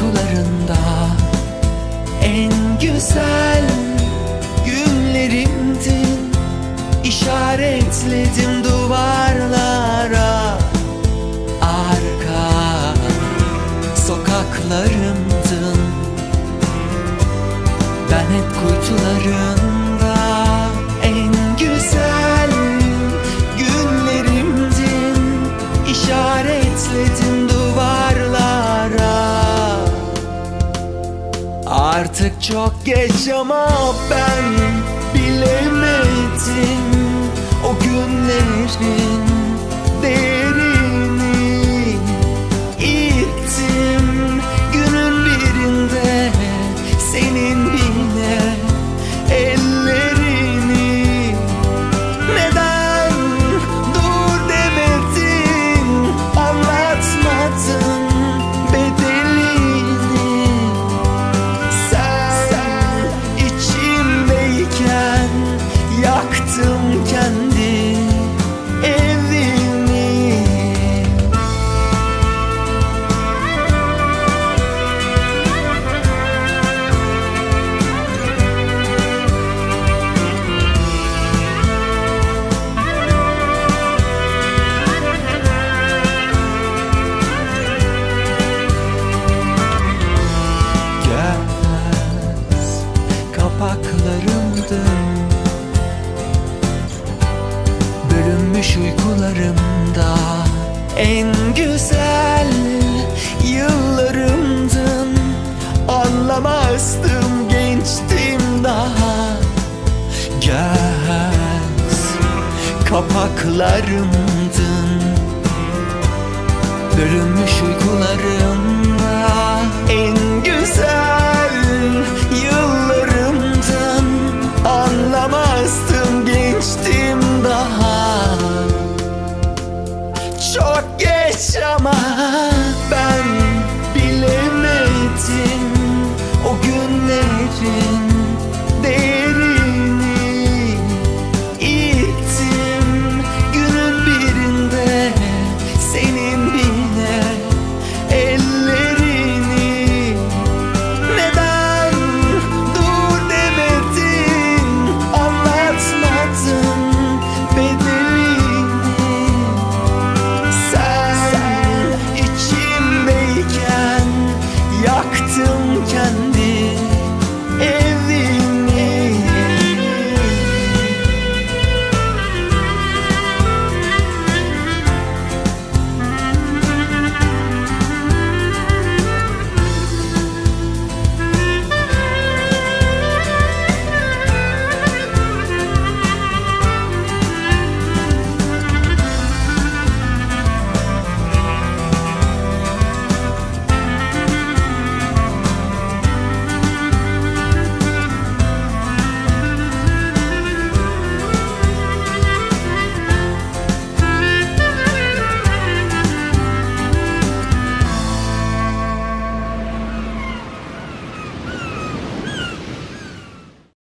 kuytularında En güzel günlerimdin İşaretledim duvarlara Arka sokaklarımdın Artık çok geç ama ben bilemedim En güzel yıllarımdın. Anlamazdım gençtim daha. Göz kapaklarımdın. Bölünmüş uykularımda çok geç ama ben bilemedim o günlerin.